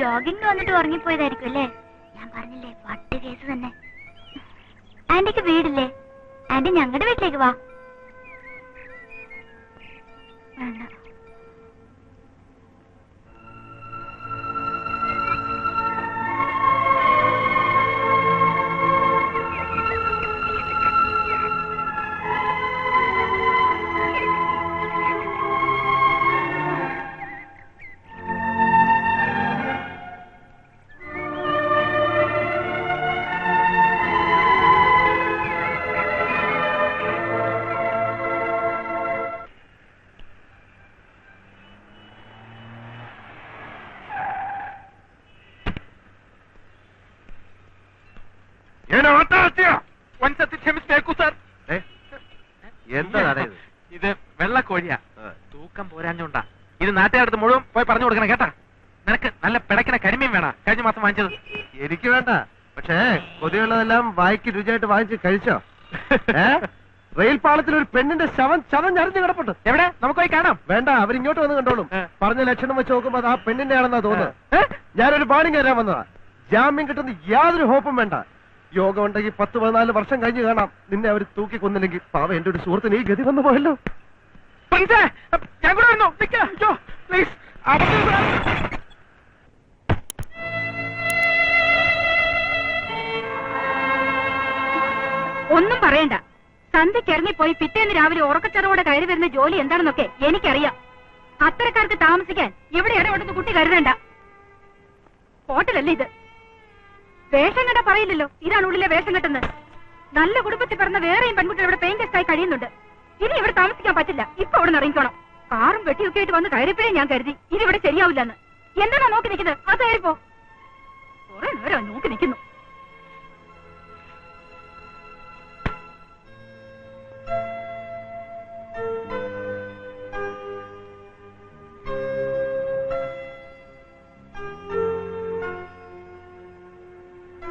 Jogging വന്നിട്ട് ഉറങ്ങിപ്പോയതായിരിക്കും അല്ലേ? ഞാൻ പറഞ്ഞില്ലേ വട്ട് കേസ് തന്നെ. ആന്റിക്ക് വീടില്ലേ? ആന്റി ഞങ്ങളുടെ വീട്ടിലേക്ക് വാ. ഞാൻ ആത്മഹത്യ. വൻസത്തി ക്ഷമിച്ചേക്കൂ സാർ. ഏ? എന്താ നടയത് ഇത്? വെള്ളക്കോഴിയാ. തൂക്കം പോരാഞ്ഞോണ്ടാ. ഇത് നാട്ടുകാരടുത്ത് മുഴുവൻ പോയി പറഞ്ഞു കൊടുക്കണം കേട്ടാ. നിനക്ക് നല്ല പിടയ്ക്കണ കരിമീൻ വേണ. കഴിഞ്ഞ മാസം വാങ്ങിച്ചത്. എനിക്ക് വേണ്ട. പക്ഷേ കൊതിയുള്ളതെല്ലാം വായിക്ക് രുചിയായിട്ട് വാങ്ങിച്ച് കഴിച്ചോ? റെയിൽ പാളത്തിൽ ഒരു പെണ്ണിന്റെ ശവം ശവം ഞരഞ്ഞു കിടപ്പുണ്ട്. എവിടെ? നമുക്ക് പോയി കാണാം. വേണ്ട അവരിങ്ങോട്ട് വന്ന് കണ്ടോളും. പറഞ്ഞ ലക്ഷണം വെച്ച് നോക്കുമ്പോ അത് ആ പെണ്ണിന്റെ ആണെന്നാ തോന്നുന്നത്? ഞാനൊരു ബാണിംഗ് തരാൻ വന്നതാ. ജാമ്യം കിട്ടുന്ന യാതൊരു ഹോപ്പും വേണ്ട. യോഗം ഉണ്ടെങ്കിൽ പത്ത് പതിനാല് വർഷം കഴിഞ്ഞ് കാണാം. നിന്നെ അവർ തൂക്കി കൊന്നില്ലെങ്കിൽ പാവ എന്റെ ഒരു സുഹൃത്തിന് ഈ ഗതി വന്നു പോയല്ലോ. ഒന്നും പറയണ്ട. സന്ധ്യക്ക് ഇറങ്ങിപ്പോയി പിറ്റേന്ന് രാവിലെ ഉറക്കച്ചറവോടെ കയറി വരുന്ന ജോലി എന്താണെന്നൊക്കെ എനിക്കറിയാം. അത്തരക്കാർക്ക് താമസിക്കാൻ ഇവിടെ ഇടപെടുന്ന കുട്ടി കരുതണ്ട? ഹോട്ടലല്ലേ ഇത്? വേഷം പറയില്ലല്ലോ. ഇതാണ് ഉള്ളിലെ വേഷം കെട്ടുന്നത്. നല്ല കുടുംബത്തിൽ പറഞ്ഞ വേറെയും പെൺകുട്ടികൾ ഇവിടെ പെയിൻ ഗസ്റ്റായി കഴിയുന്നുണ്ട്. ഇനി ഇവിടെ താമസിക്കാൻ പറ്റില്ല. ഇപ്പൊ അവിടെ ഇറങ്ങിക്കണം. കാറും വെട്ടിയൊക്കെ ആയിട്ട് വന്ന് കയറിപ്പോഴേ ഞാൻ കരുതി. ഇനി ഇവിടെ ശരിയാവില്ലെന്ന്. എന്താണോ നോക്കി നിൽക്കുന്നത്? അത് കയറിപ്പോ. കുറെ നേരം നോക്കി നിൽക്കുന്നു.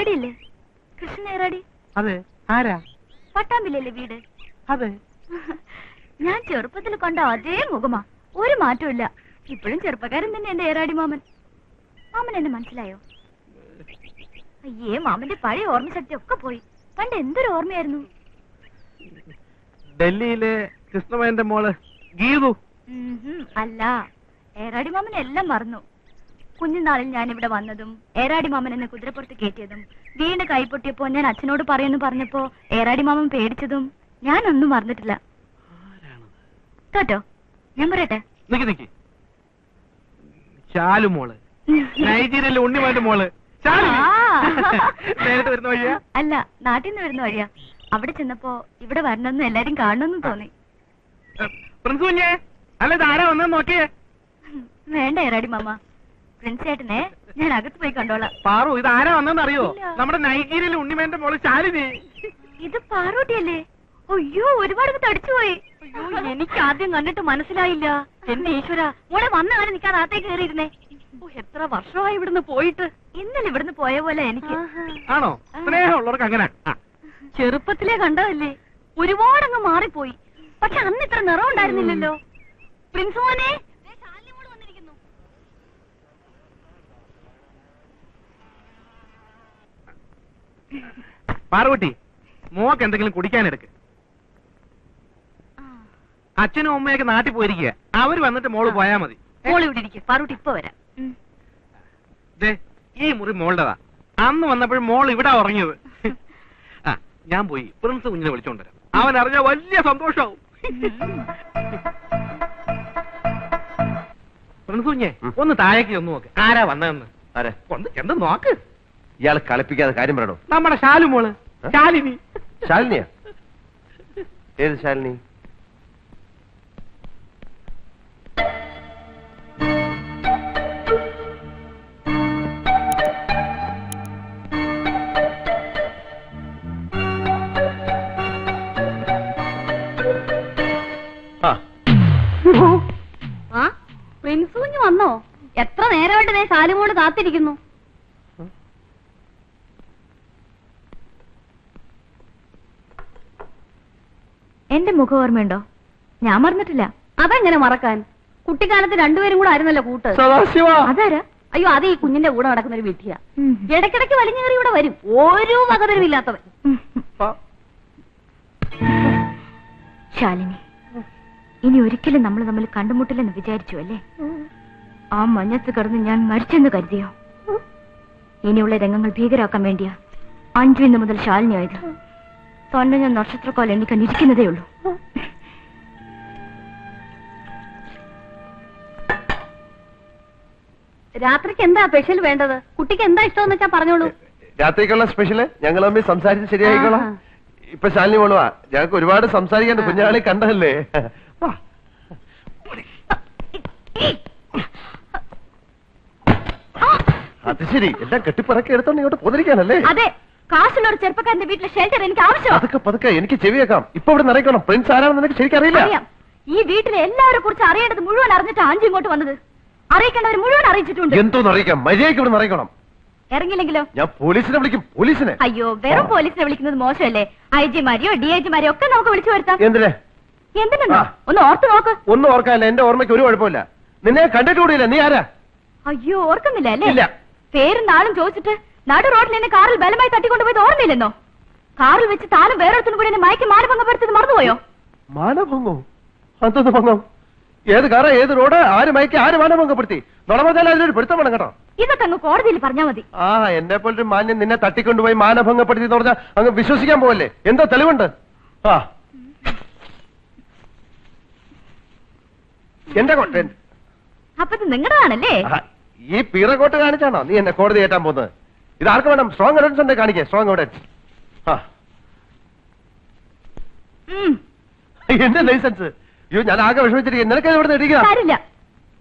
ഏറാടി അല്ലേ കൃഷ്ണൻ ഏറാടി അതെ ആരാ? പട്ടാമ്പില്ലേ വീട്? അതെ. ഞാൻ ചെറുപ്പത്തിൽ കണ്ട അതേ മുഖമാ. ഒരു മാറ്റമില്ല ഇപ്പോഴും ചെറുപ്പക്കാരൻ തന്നെ എന്റെ ഏറാടി മാമൻ. മാമൻ എന്നെ മനസ്സിലായോ? അയ്യേ മാമന്റെ പഴയ ഓർമ്മശക്തി ഒക്കെ പോയി. പണ്ട് എന്തൊരു ഓർമ്മയായിരുന്നു? ഡൽഹിയിലെ കൃഷ്ണമേന്റെ മോൾ ഗീതു. അല്ല. ഏറാടി മാമൻ എല്ലാം മറന്നു. കുഞ്ഞുനാളിൽ ഞാൻ ഇവിടെ വന്നതും ഏറാടി മാമൻ എന്നെ കുതിരപ്പുറത്ത് കയറ്റിയതും വീണ്ടും കൈപൊട്ടിയപ്പോ ഞാൻ അച്ഛനോട് പറയുന്നു പറഞ്ഞപ്പോ ഏറാടി മാമൻ പേടിച്ചതും ഞാൻ ഞാനൊന്നും മറന്നിട്ടില്ല. കേട്ടോ? ഞാൻ പറയട്ടെ? മോൾ. നൈജീരിയയിലെ ഉണ്ണിമാന്റെ മോൾ. അല്ല നാട്ടിൽ നിന്ന് വരുന്ന വഴിയാ? അവിടെ ചെന്നപ്പോ ഇവിടെ വരണമെന്ന് എല്ലാരും കാണണമെന്ന് തോന്നി. പ്രിൻസ് കുഞ്ഞേ അല്ല ഇത് വന്നെന്ന് നോക്കിയേ. വേണ്ട ഏറാടി മാമ. പ്രിൻസ് ചേട്ടനെ ഞാൻ അകത്ത് പോയി കണ്ടോളാം. പാറു ഇത് ആരാ വന്നെന്ന് അറിയോ? നമ്മുടെ നൈജീരിയയിലെ ഉണ്ണിമേന്റെ മോൾ ശാലിനി. ഇത് പാറൂട്ടിയല്ലേ? അയ്യോ ഒരുപാട് തടിച്ചുപോയി എനിക്ക് ആദ്യം കണ്ടിട്ട് മനസ്സിലായില്ല. എന്റെ ഈശ്വര മോളെ വന്ന കാലം നിൽക്കാതെ അകത്തേക്ക് കയറിയിരുന്നേ. എത്ര വർഷമായി ഇവിടുന്ന് പോയിട്ട്. ഇന്നലെ ഇവിടുന്ന് പോയ പോലെ എനിക്ക്. ആണോ? സ്നേഹമുള്ളവർക്ക് അങ്ങനെ. ചെറുപ്പത്തിലേ കണ്ടതല്ലേ? ഒരുപാടങ്ങ് മാറിപ്പോയി. പക്ഷെ അന്ന് ഇത്ര നിറം ഉണ്ടായിരുന്നില്ലല്ലോ പ്രിൻസ് മോനെ പാറുകുട്ടി മോക്ക് എന്തെങ്കിലും കുടിക്കാനെടുക്ക്. അച്ഛനും അമ്മയൊക്കെ നാട്ടിൽ പോയിരിക്കുക അവർ വന്നിട്ട് മോൾ പോയാ മതി. മോൾ ഇവിടെ ഇരിക്കും. പാറൂട്ടി ഇപ്പൊ വരാം. ദേ, ഈ മുറി മോളുടെതാ. അന്ന് വന്നപ്പോഴും മോൾ ഇവിടെ ഉറങ്ങിയത്. ആ ഞാൻ പോയി. പ്രിൻസ് കുഞ്ഞിനെ വിളിച്ചോണ്ടരാം അവൻ അറിഞ്ഞ വലിയ സന്തോഷാവും. പ്രിൻസ് കുഞ്ഞെ ഒന്ന് താഴേക്ക് ഒന്ന് നോക്ക്. ആരാ വന്നതെന്ന്? ആരെ? ഒന്ന് എന്ത് നോക്ക്. ഇയാൾ കളിപ്പിക്കാതെ കാര്യം പറയണോ? നമ്മുടെ ശാലുമോൾ? ശാലിനി. ശാലിനിയാ? ഏത് ശാലിനി? ആ. ആ പ്രിൻസ് കുഞ്ഞ് വന്നോ? എത്ര നേരമായിട്ട് ഞാൻ ശാലുമോൾ കാത്തിരിക്കുന്നു? എന്റെ മുഖം ഓർമ്മയുണ്ടോ? ഞാൻ മറന്നിട്ടില്ല. അതെങ്ങനെ മറക്കാൻ. കുട്ടിക്കാലത്ത് രണ്ടുപേരും കൂടെ ആയിരുന്നല്ലോ കൂട്ട്. സദാശിവ! അതാരാ? അയ്യോ അത് ഈ കുഞ്ഞിന്റെ കൂടെ നടക്കുന്ന ഒരു വിട്ടിയാ. ഇടയ്ക്കിടയ്ക്ക് വലിഞ്ഞു കയറി ഇവിടെ വരും. ഒരു വകതരമില്ലാത്തവൻ ഇല്ലാത്തവൻ. ശാലിനി ഇനി ഒരിക്കലും നമ്മൾ തമ്മിൽ കണ്ടുമുട്ടില്ലെന്ന് വിചാരിച്ചു അല്ലേ? ആ മഞ്ഞത്ത് കിടന്ന് ഞാൻ മരിച്ചെന്ന് കരുതിയോ? ഇനിയുള്ള രംഗങ്ങൾ ഭീകരാക്കാൻ വേണ്ടിയാ അഞ്ചു ഇന്ന് മുതൽ ശാലിനി ആയത് ഞാൻ നക്ഷത്രക്കാലം എണ്ണിക്കാൻ ഇരിക്കുന്നതേ ഉള്ളൂ. രാത്രിക്ക് എന്താ സ്പെഷ്യൽ വേണ്ടത്? കുട്ടിക്ക് എന്താ ഇഷ്ടമെന്ന് വെച്ചാ പറഞ്ഞോളൂ. രാത്രിക്കുള്ള സ്പെഷ്യൽ ഞങ്ങൾ തമ്മിൽ സംസാരിച്ച് ശരിയായിക്കോളാം. ഇപ്പൊ ശാലിനി മോളുവാ ഞങ്ങൾക്ക് ഒരുപാട് സംസാരിക്കാൻ കുഞ്ഞാളി കണ്ടതല്ലേ? വാ. അത് ശരി. എല്ലാം കെട്ടിപ്പറക്കി എടുത്തോണ്ട് ഇങ്ങോട്ട് പോന്നിരിക്കാനല്ലേ? അതെ. കാശുള്ള ഒരു ചെറുപ്പക്കാരന്റെ വീട്ടിലെ ഷെൽട്ടർ എനിക്ക് ആവശ്യം പതുക്കെ പതുക്കെ എനിക്ക് ചെവിയേക്കാം. ഇപ്പൊ ഇവിടെ നിറയ്ക്കണം പ്രിൻസ് ആരാണെന്ന് നിനക്ക് ശരിക്കറിയില്ല അറിയാം. ഈ വീട്ടിലെ എല്ലാവരെ കുറിച്ച് അറിയേണ്ടത് മുഴുവൻ അറിഞ്ഞിട്ട് അഞ്ചു ഇങ്ങോട്ട് വന്നത്. അറിയിക്കേണ്ടവർ മുഴുവൻ അറിയിച്ചിട്ടുണ്ട്. എന്തോന്ന് അറിയിക്കാം? മര്യാദയ്ക്ക് ഇവിടെ നിറയ്ക്കണം ഇറങ്ങില്ലെങ്കിലോ? ഞാൻ പോലീസിനെ വിളിക്കും പോലീസിനെ. അയ്യോ വെറും പോലീസിനെ വിളിക്കുന്നത് മോശമല്ലേ? ഐ ജിമാരെയോ ഡി ഐ ജിമാരെയോ ഒക്കെ നമുക്ക് വിളിച്ചു വരുത്താം. എന്തിനെ? എന്തിനാ ഒന്ന് ഓർത്ത് നോക്ക്. ഒന്നും ഓർക്കാനില്ല. എന്റെ ഓർമ്മയ്ക്ക് ഒരു കുഴപ്പമില്ല. നിന്നെ കണ്ടിട്ട് കൂടിയില്ല നീ ആരാ? അയ്യോ ഓർക്കുന്നില്ല അല്ലേ. പേരും നാളും ചോദിച്ചിട്ട് നടു റോഡിൽ എന്നെ കാറിൽ ബലമായി തട്ടിക്കൊണ്ടുപോയത് ഓർമ്മയില്ലെന്നോ? കാറിൽ വെച്ച് താനും വേറൊരുത്തിനും കൂടി എന്നെ മയക്കി മാനഭംഗപ്പെടുത്തിയത് മറന്നുപോയോ? മാനഭംഗം? അതൊന്ന് ഭംഗം? ഏത് കാറ ഏത് റോഡ് ആര് മയക്കി ആര് മാനഭംഗപ്പെടുത്തി? നുണമതാൽ അതിനൊരു പിടുത്തം വേണം കേട്ടോ. ഇതൊക്കെ അങ്ങ് കോടതിയിൽ പറഞ്ഞാ മതി. ആ എന്നെ പോലൊരു മാന്യം നിന്നെ തട്ടിക്കൊണ്ടുപോയി മാനഭംഗപ്പെടുത്തി എന്ന് പറഞ്ഞാൽ അങ്ങ് വിശ്വസിക്കാൻ പോവല്ലേ? എന്തോ തെളിവുണ്ട്. ആ. എന്റെ കോട്ട അപ്പൊ ഇത് നിങ്ങളുടെയാണല്ലേ ഈ പിറകോട്ട് കാണിച്ചാണോ നീ എന്നെ കോടതി ഏറ്റാൻ പോകുന്നത്? ഇത് ആർക്ക് വേണം? സ്ട്രോങ് എവിഡൻസ് ഉണ്ട് കാണിക്കേ. സ്ട്രോങ് എവിഡൻസ് എന്റെ ലൈസൻസ് അയ്യോ ഞാൻ ആകെ വിഷമിച്ചിരിക്കും നിനക്ക് ഇവിടെ സാരില്ല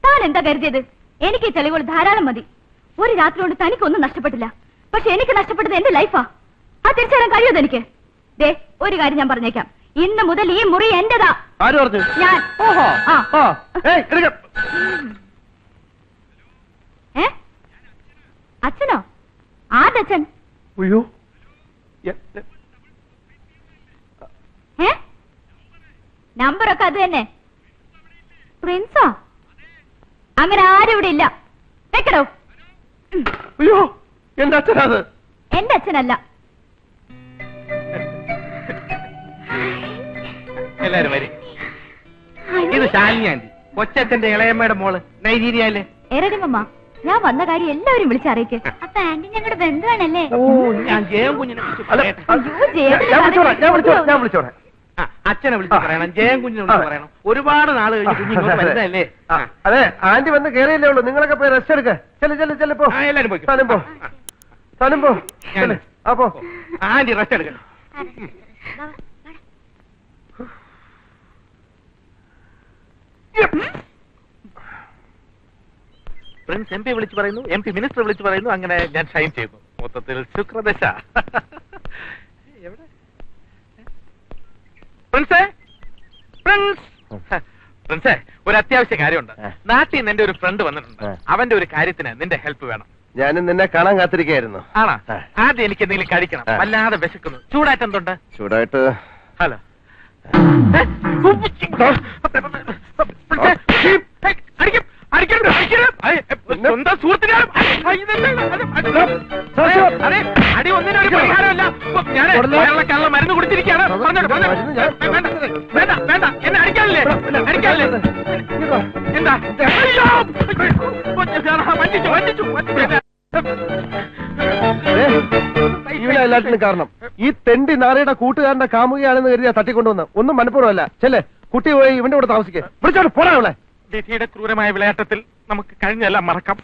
താൻ എന്താ കരുതിയത്? എനിക്ക് ഈ തെളിവുകൾ ധാരാളം മതി. ഒരു രാത്രി കൊണ്ട് തനിക്കൊന്നും നഷ്ടപ്പെട്ടില്ല. പക്ഷെ എനിക്ക് നഷ്ടപ്പെട്ടത് എന്റെ ലൈഫാ ആ. തിരിച്ചറിയാൻ കഴിയുമോ എനിക്ക്? ദേ ഒരു കാര്യം ഞാൻ പറഞ്ഞേക്കാം. ഇന്ന് മുതൽ ഈ മുറി എന്റേതാ. ആര് പറഞ്ഞു? ഞാൻ. ഓഹോ. ആ. ഏ? അച്ഛനോ? ആരച്ഛൻ അയ്യോ. ഏ? നമ്പറൊക്കെ അത് തന്നെ. പ്രിൻസോ? അങ്ങനെ ആരും ഇവിടെ ഇല്ല. വെക്കടോ. അയ്യോ എന്റെ അച്ഛനത്. എന്റെ അച്ഛനല്ല. എല്ലാരും വരെ. ഇത് ശാലിനി ആന്റി കൊച്ചച്ഛന്റെ ഇളയമ്മയുടെ മോൾ. നൈജീരിയയിലെ എരടിമമ്മ ഞാൻ വന്ന കാര്യം എല്ലാവരും വിളിച്ചറിയിക്കേ അപ്പൊ ആന്റി ഞങ്ങളുടെ ബന്ധുവാണല്ലേ? ഓ ഞാൻ ജയം കുഞ്ഞിനെ വിളിച്ച് അല്ല, പറയട്ടെ. അയ്യോ, ജയത്തിന് ഞാൻ വിളിച്ചോളാം ഞാൻ വിളിച്ചോളാം ഞാൻ കാര്യം വിളിച്ചോളാം. ആ, അച്ഛനെ വിളിച്ച് ആ. പറയണം ജയം കുഞ്ഞിനെ വിളിച്ച്. പറയണം. ഒരുപാട് നാൾ കഴിഞ്ഞ് കുഞ്ഞ് ഇങ്ങോട്ട് വരുന്നതല്ലേ ആ, അതെ ആന്റി വന്ന് കേറിയല്ലേ ഉള്ളൂ. നിങ്ങളൊക്കെ പോയി റെസ്റ്റ് എടുക്ക. ചെല്ലു ചെല്ലു ചെല്ലു പോ. ആ, എല്ലാരും പോയിക്കോ. താനും പോ. പോ. ഞാൻ- ചെല്ല്. ആ പോ. ആന്റി റെസ്റ്റ് എടുക്കണം പ്രിൻസ് എം പി വിളിച്ചു പറയുന്നു എം പി മിനിസ്റ്റർ വിളിച്ചു പറയുന്നു അങ്ങനെ ഞാൻ സൈൻ ചെയ്യുന്നു മൊത്തത്തിൽ ശുക്രദശ എവിടെ പ്രിൻസേ പ്രിൻസ് പ്രിൻസേ ഒരു അത്യാവശ്യ കാര്യമുണ്ട്. നാട്ടിൽ നിന്ന് എന്റെ ഒരു ഫ്രണ്ട് വന്നിട്ടുണ്ട് അവന്റെ ഒരു കാര്യത്തിന് നിന്റെ ഹെൽപ്പ് വേണം ഞാൻ നിന്നെ കാണാൻ കാത്തിരിക്കായിരുന്നു ആണോ. ആദ്യം എനിക്ക് എന്തെങ്കിലും കഴിക്കണം. വല്ലാതെ വിശക്കുന്നു ചൂടായിട്ട് എന്തുണ്ട് ചൂടായിട്ട് ഹലോ സ്വന്തം സുഹൃത്തിനെ അടി ഒന്നിനൊരു പരിഹാരമല്ല. ഞാൻ മരുന്ന് കുടിച്ചിരിക്കുകയാണ് വേണ്ട വേണ്ട എന്നെ അടിക്കാനില്ലേ? എന്താ? വഞ്ചിച്ചു വഞ്ചിച്ചു കാരണം. ഈ തെണ്ടി നാരയുടെ കൂട്ടുകാരന്റെ കാമുകയാണെന്ന് കരുതിയാ തട്ടിക്കൊണ്ടുവന്ന്. ഒന്നും മനഃപൂർവമല്ല. ചെല്ലേ കുട്ടി പോയി ഇവന്റെ കൂടെ താമസിക്കേ. വിളിച്ചോട്ട് പോടാ അവളെ. വിധിയുടെ ക്രൂരമായ വിളയാട്ടത്തിൽ നമുക്ക് കഴിഞ്ഞെല്ലാം മറക്കാം.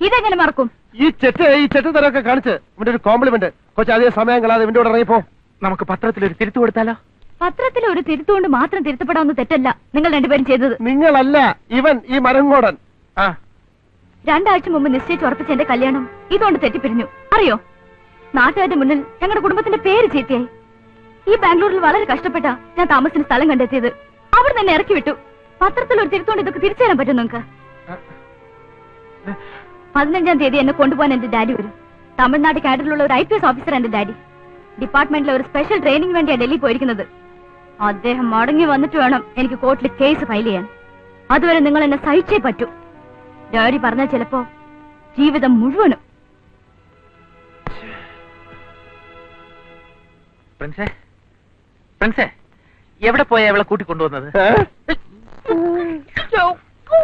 ഇതെങ്ങനെ മറക്കും? ഈ ചെറ്റ് ഈ ചെറ്റ് തരമൊക്കെ കാണിച്ച് ഇവിടെ ഒരു കോംപ്ലിമെന്റ് കൊച്ചു അതേ സമയം കളാതെ ഇവിടെ കൂടെ ഇറങ്ങിപ്പോ. നമുക്ക് പത്രത്തിൽ ഒരു തിരുത്തു കൊടുത്താലോ? പത്രത്തിൽ ഒരു തിരുത്തുകൊണ്ട് മാത്രം തിരുത്തപ്പെടാവുന്ന തെറ്റല്ല നിങ്ങൾ രണ്ടുപേരും ചെയ്തത്. നിങ്ങളല്ല ഇവൻ ഈ മരങ്ങോടൻ ആ. രണ്ടാഴ്ച മുമ്പ് നിശ്ചയിച്ച് ഉറപ്പിച്ച എന്റെ കല്യാണം ഇതുകൊണ്ട് തെറ്റിപ്പിരിഞ്ഞു. അറിയോ? നാട്ടുകാരുടെ മുന്നിൽ ഞങ്ങളുടെ കുടുംബത്തിന്റെ പേര് ചീത്തയായി. ഈ ബാംഗ്ലൂരിൽ വളരെ കഷ്ടപ്പെട്ട ഞാൻ താമസിക്കുന്ന സ്ഥലം കണ്ടെത്തിയത്. അവിടെ തന്നെ ഇറക്കി വിട്ടു പത്രത്തിൽ ഒരു തിരുത്തോണ്ട് ഇതൊക്കെ തിരിച്ചു തരാൻ പറ്റും നിങ്ങൾക്ക്? പതിനഞ്ചാം തീയതി എന്നെ കൊണ്ടുപോകാൻ എന്റെ ഡാഡി വരും. തമിഴ്നാട് കാഡറിലുള്ള ഒരു ഐ പി എസ് ഓഫീസർ എന്റെ ഡാഡി. ഡിപ്പാർട്ട്മെന്റിലെ ഒരു സ്പെഷ്യൽ ട്രെയിനിങ് വേണ്ടിയാണ് ഡൽഹി പോയിരിക്കുന്നത്. അദ്ദേഹം മടങ്ങി വന്നിട്ട് വേണം എനിക്ക് കോർട്ടിൽ കേസ് ഫയൽ ചെയ്യാൻ. അതുവരെ നിങ്ങൾ എന്നെ സഹിച്ചേ പറ്റൂ. ഡാഡി പറഞ്ഞാൽ ചിലപ്പോ ജീവിതം മുഴുവനും. പ്രിൻസേ പ്രിൻസേ എവിടെ പോയാ അവളെ കൂട്ടിക്കൊണ്ടുവന്നത്? ഏ?